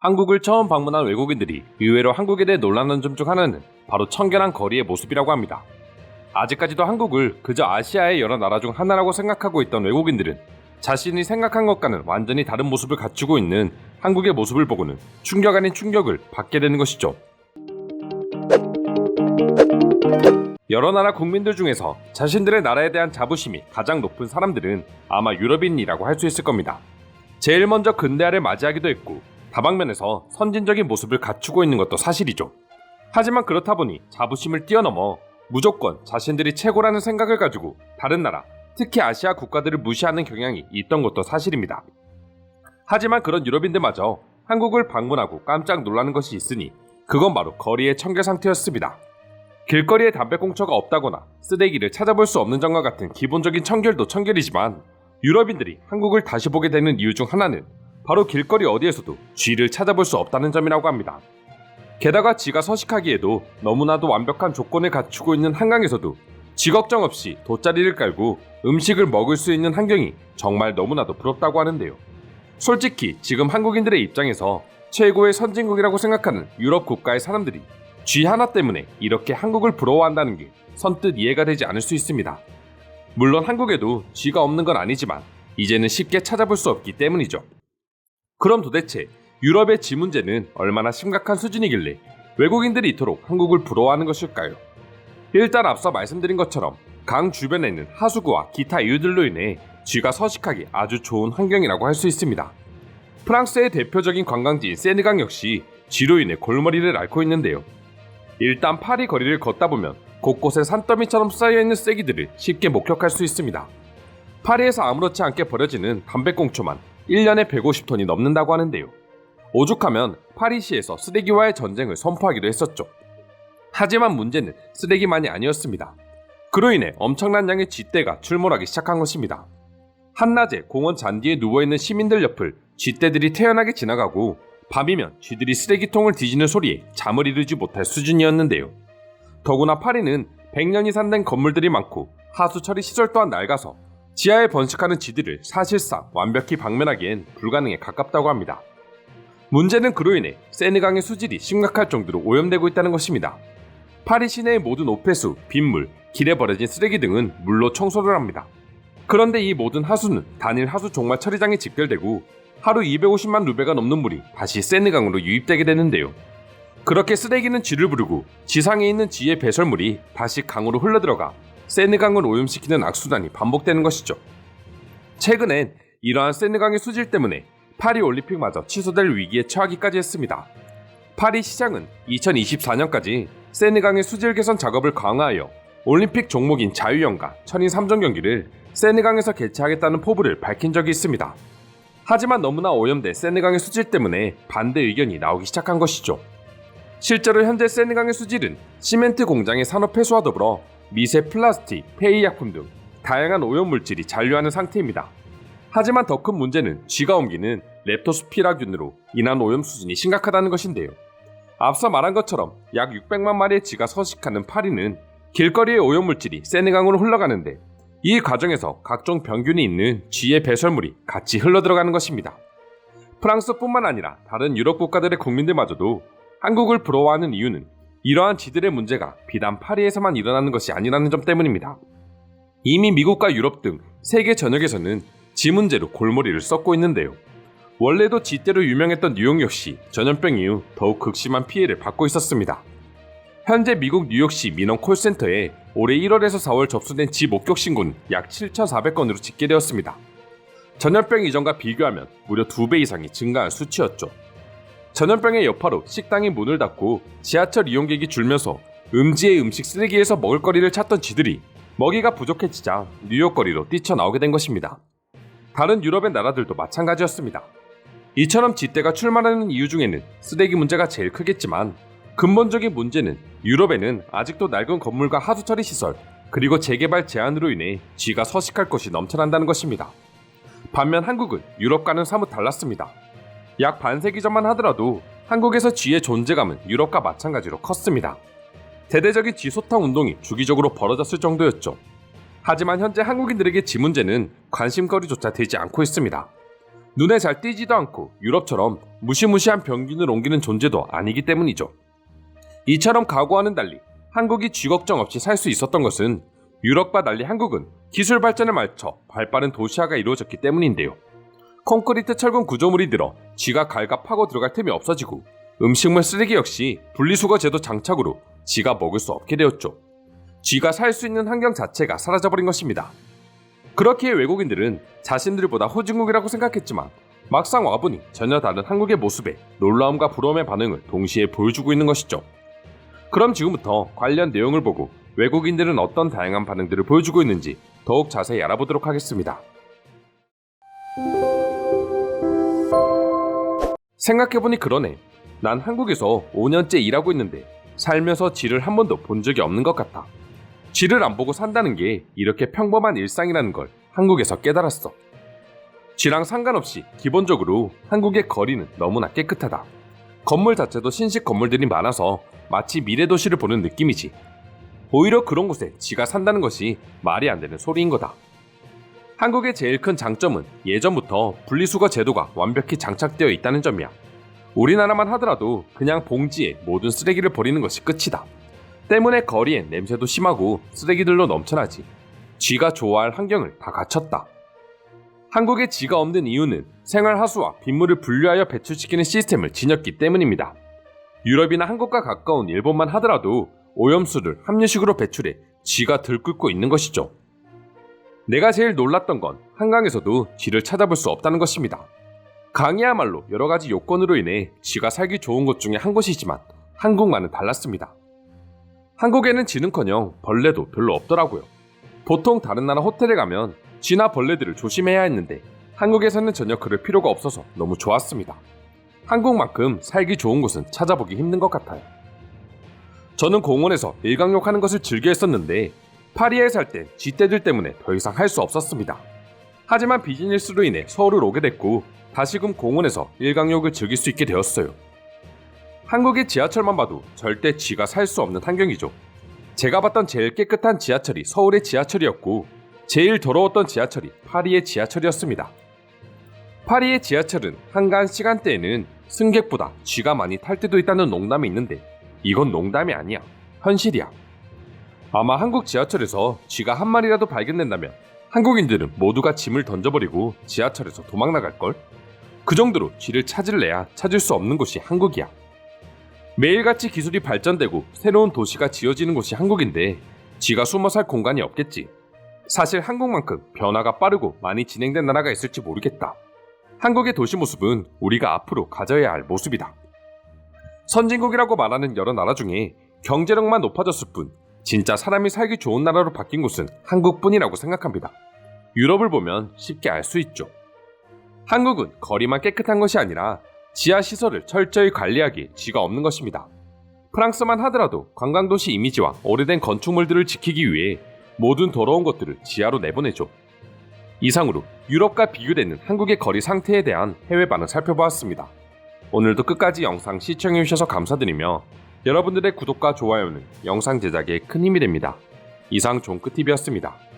한국을 처음 방문한 외국인들이 의외로 한국에 대해 놀라는 점 중 하나는 바로 청결한 거리의 모습이라고 합니다. 아직까지도 한국을 그저 아시아의 여러 나라 중 하나라고 생각하고 있던 외국인들은 자신이 생각한 것과는 완전히 다른 모습을 갖추고 있는 한국의 모습을 보고는 충격 아닌 충격을 받게 되는 것이죠. 여러 나라 국민들 중에서 자신들의 나라에 대한 자부심이 가장 높은 사람들은 아마 유럽인이라고 할 수 있을 겁니다. 제일 먼저 근대화를 맞이하기도 했고 다방면에서 선진적인 모습을 갖추고 있는 것도 사실이죠. 하지만 그렇다 보니 자부심을 뛰어넘어 무조건 자신들이 최고라는 생각을 가지고 다른 나라, 특히 아시아 국가들을 무시하는 경향이 있던 것도 사실입니다. 하지만 그런 유럽인들마저 한국을 방문하고 깜짝 놀라는 것이 있으니 그건 바로 거리의 청결 상태였습니다. 길거리에 담배꽁초가 없다거나 쓰레기를 찾아볼 수 없는 점과 같은 기본적인 청결도 청결이지만 유럽인들이 한국을 다시 보게 되는 이유 중 하나는 바로 길거리 어디에서도 쥐를 찾아볼 수 없다는 점이라고 합니다. 게다가 쥐가 서식하기에도 너무나도 완벽한 조건을 갖추고 있는 한강에서도 쥐 걱정 없이 돗자리를 깔고 음식을 먹을 수 있는 환경이 정말 너무나도 부럽다고 하는데요. 솔직히 지금 한국인들의 입장에서 최고의 선진국이라고 생각하는 유럽 국가의 사람들이 쥐 하나 때문에 이렇게 한국을 부러워한다는 게 선뜻 이해가 되지 않을 수 있습니다. 물론 한국에도 쥐가 없는 건 아니지만 이제는 쉽게 찾아볼 수 없기 때문이죠. 그럼 도대체 유럽의 쥐 문제는 얼마나 심각한 수준이길래 외국인들이 이토록 한국을 부러워하는 것일까요? 일단 앞서 말씀드린 것처럼 강 주변에 있는 하수구와 기타 이유들로 인해 쥐가 서식하기 아주 좋은 환경이라고 할 수 있습니다. 프랑스의 대표적인 관광지인 세느강 역시 쥐로 인해 골머리를 앓고 있는데요. 일단 파리 거리를 걷다 보면 곳곳에 산더미처럼 쌓여있는 쓰레기들을 쉽게 목격할 수 있습니다. 파리에서 아무렇지 않게 버려지는 담배꽁초만 1년에 150톤이 넘는다고 하는데요. 오죽하면 파리시에서 쓰레기와의 전쟁을 선포하기도 했었죠. 하지만 문제는 쓰레기만이 아니었습니다. 그로 인해 엄청난 양의 쥐떼가 출몰하기 시작한 것입니다. 한낮에 공원 잔디에 누워있는 시민들 옆을 쥐떼들이 태연하게 지나가고 밤이면 쥐들이 쓰레기통을 뒤지는 소리에 잠을 이루지 못할 수준이었는데요. 더구나 파리는 100년이 산된 건물들이 많고 하수 처리 시설 또한 낡아서 지하에 번식하는 쥐들을 사실상 완벽히 방면하기엔 불가능에 가깝다고 합니다. 문제는 그로 인해 세느강의 수질이 심각할 정도로 오염되고 있다는 것입니다. 파리 시내의 모든 오폐수, 빗물, 길에 버려진 쓰레기 등은 물로 청소를 합니다. 그런데 이 모든 하수는 단일 하수 종말 처리장에 직결되고 하루 250만 루베가 넘는 물이 다시 세느강으로 유입되게 되는데요. 그렇게 쓰레기는 쥐를 부르고 지상에 있는 쥐의 배설물이 다시 강으로 흘러들어가 세느강을 오염시키는 악순환이 반복되는 것이죠. 최근엔 이러한 세느강의 수질 때문에 파리 올림픽마저 취소될 위기에 처하기까지 했습니다. 파리 시장은 2024년까지 세느강의 수질 개선 작업을 강화하여 올림픽 종목인 자유형과 천인 3종 경기를 세느강에서 개최하겠다는 포부를 밝힌 적이 있습니다. 하지만 너무나 오염된 세느강의 수질 때문에 반대 의견이 나오기 시작한 것이죠. 실제로 현재 세느강의 수질은 시멘트 공장의 산업 폐수와 더불어 미세 플라스틱, 폐의약품 등 다양한 오염물질이 잔류하는 상태입니다. 하지만 더 큰 문제는 쥐가 옮기는 렙토스피라균으로 인한 오염 수준이 심각하다는 것인데요. 앞서 말한 것처럼 약 600만 마리의 쥐가 서식하는 파리는 길거리의 오염물질이 세느강으로 흘러가는데 이 과정에서 각종 병균이 있는 쥐의 배설물이 같이 흘러들어가는 것입니다. 프랑스뿐만 아니라 다른 유럽 국가들의 국민들마저도 한국을 부러워하는 이유는 이러한 쥐들의 문제가 비단 파리에서만 일어나는 것이 아니라는 점 때문입니다. 이미 미국과 유럽 등 세계 전역에서는 쥐 문제로 골머리를 썩고 있는데요. 원래도 쥐떼로 유명했던 뉴욕 역시 전염병 이후 더욱 극심한 피해를 받고 있었습니다. 현재 미국 뉴욕시 민원 콜센터에 올해 1월에서 4월 접수된 쥐 목격 신고는 약 7,400건으로 집계되었습니다. 전염병 이전과 비교하면 무려 2배 이상이 증가한 수치였죠. 전염병의 여파로 식당이 문을 닫고 지하철 이용객이 줄면서 음지의 음식 쓰레기에서 먹을거리를 찾던 쥐들이 먹이가 부족해지자 뉴욕 거리로 뛰쳐나오게 된 것입니다. 다른 유럽의 나라들도 마찬가지였습니다. 이처럼 쥐떼가 출마하는 이유 중에는 쓰레기 문제가 제일 크겠지만 근본적인 문제는 유럽에는 아직도 낡은 건물과 하수 처리 시설 그리고 재개발 제한으로 인해 쥐가 서식할 곳이 넘쳐난다는 것입니다. 반면 한국은 유럽과는 사뭇 달랐습니다. 약 반세기 전만 하더라도 한국에서 쥐의 존재감은 유럽과 마찬가지로 컸습니다. 대대적인 쥐 소탕 운동이 주기적으로 벌어졌을 정도였죠. 하지만 현재 한국인들에게 쥐 문제는 관심거리조차 되지 않고 있습니다. 눈에 잘 띄지도 않고 유럽처럼 무시무시한 병균을 옮기는 존재도 아니기 때문이죠. 이처럼 각오와는 달리 한국이 쥐 걱정 없이 살 수 있었던 것은 유럽과 달리 한국은 기술 발전에 맞춰 발빠른 도시화가 이루어졌기 때문인데요. 콘크리트 철근 구조물이 늘어 쥐가 갈가 파고 들어갈 틈이 없어지고 음식물 쓰레기 역시 분리수거 제도 장착으로 쥐가 먹을 수 없게 되었죠. 쥐가 살 수 있는 환경 자체가 사라져버린 것입니다. 그렇기에 외국인들은 자신들보다 호중국이라고 생각했지만 막상 와보니 전혀 다른 한국의 모습에 놀라움과 부러움의 반응을 동시에 보여주고 있는 것이죠. 그럼 지금부터 관련 내용을 보고 외국인들은 어떤 다양한 반응들을 보여주고 있는지 더욱 자세히 알아보도록 하겠습니다. 생각해보니 그러네. 난 한국에서 5년째 일하고 있는데 살면서 쥐를 한 번도 본 적이 없는 것 같아. 쥐를 안 보고 산다는 게 이렇게 평범한 일상이라는 걸 한국에서 깨달았어. 쥐랑 상관없이 기본적으로 한국의 거리는 너무나 깨끗하다. 건물 자체도 신식 건물들이 많아서 마치 미래 도시를 보는 느낌이지. 오히려 그런 곳에 쥐가 산다는 것이 말이 안 되는 소리인 거다. 한국의 제일 큰 장점은 예전부터 분리수거 제도가 완벽히 장착되어 있다는 점이야. 우리나라만 하더라도 그냥 봉지에 모든 쓰레기를 버리는 것이 끝이다. 때문에 거리엔 냄새도 심하고 쓰레기들로 넘쳐나지. 쥐가 좋아할 환경을 다 갖췄다. 한국에 쥐가 없는 이유는 생활 하수와 빗물을 분류하여 배출시키는 시스템을 지녔기 때문입니다. 유럽이나 한국과 가까운 일본만 하더라도 오염수를 함유식으로 배출해 쥐가 들끓고 있는 것이죠. 내가 제일 놀랐던 건 한강에서도 쥐를 찾아볼 수 없다는 것입니다. 강이야말로 여러 가지 요건으로 인해 쥐가 살기 좋은 곳 중에 한 곳이지만 한국만은 달랐습니다. 한국에는 쥐는커녕 벌레도 별로 없더라고요. 보통 다른 나라 호텔에 가면 쥐나 벌레들을 조심해야 했는데 한국에서는 전혀 그럴 필요가 없어서 너무 좋았습니다. 한국만큼 살기 좋은 곳은 찾아보기 힘든 것 같아요. 저는 공원에서 일광욕 하는 것을 즐겨 했었는데 파리에 살때 쥐떼들 때문에 더 이상 할 수 없었습니다. 하지만 비즈니스로 인해 서울을 오게 됐고 다시금 공원에서 일광욕을 즐길 수 있게 되었어요. 한국의 지하철만 봐도 절대 쥐가 살 수 없는 환경이죠. 제가 봤던 제일 깨끗한 지하철이 서울의 지하철이었고 제일 더러웠던 지하철이 파리의 지하철이었습니다. 파리의 지하철은 한간 시간대에는 승객보다 쥐가 많이 탈 때도 있다는 농담이 있는데 이건 농담이 아니야. 현실이야. 아마 한국 지하철에서 쥐가 한 마리라도 발견된다면 한국인들은 모두가 짐을 던져버리고 지하철에서 도망 나갈걸? 그 정도로 쥐를 찾을래야 찾을 수 없는 곳이 한국이야. 매일같이 기술이 발전되고 새로운 도시가 지어지는 곳이 한국인데 쥐가 숨어 살 공간이 없겠지. 사실 한국만큼 변화가 빠르고 많이 진행된 나라가 있을지 모르겠다. 한국의 도시 모습은 우리가 앞으로 가져야 할 모습이다. 선진국이라고 말하는 여러 나라 중에 경제력만 높아졌을 뿐 진짜 사람이 살기 좋은 나라로 바뀐 곳은 한국뿐이라고 생각합니다. 유럽을 보면 쉽게 알 수 있죠. 한국은 거리만 깨끗한 것이 아니라 지하 시설을 철저히 관리하기에 쥐가 없는 것입니다. 프랑스만 하더라도 관광도시 이미지와 오래된 건축물들을 지키기 위해 모든 더러운 것들을 지하로 내보내죠. 이상으로 유럽과 비교되는 한국의 거리 상태에 대한 해외 반응 살펴보았습니다. 오늘도 끝까지 영상 시청해주셔서 감사드리며 여러분들의 구독과 좋아요는 영상 제작에 큰 힘이 됩니다. 이상 종크TV였습니다.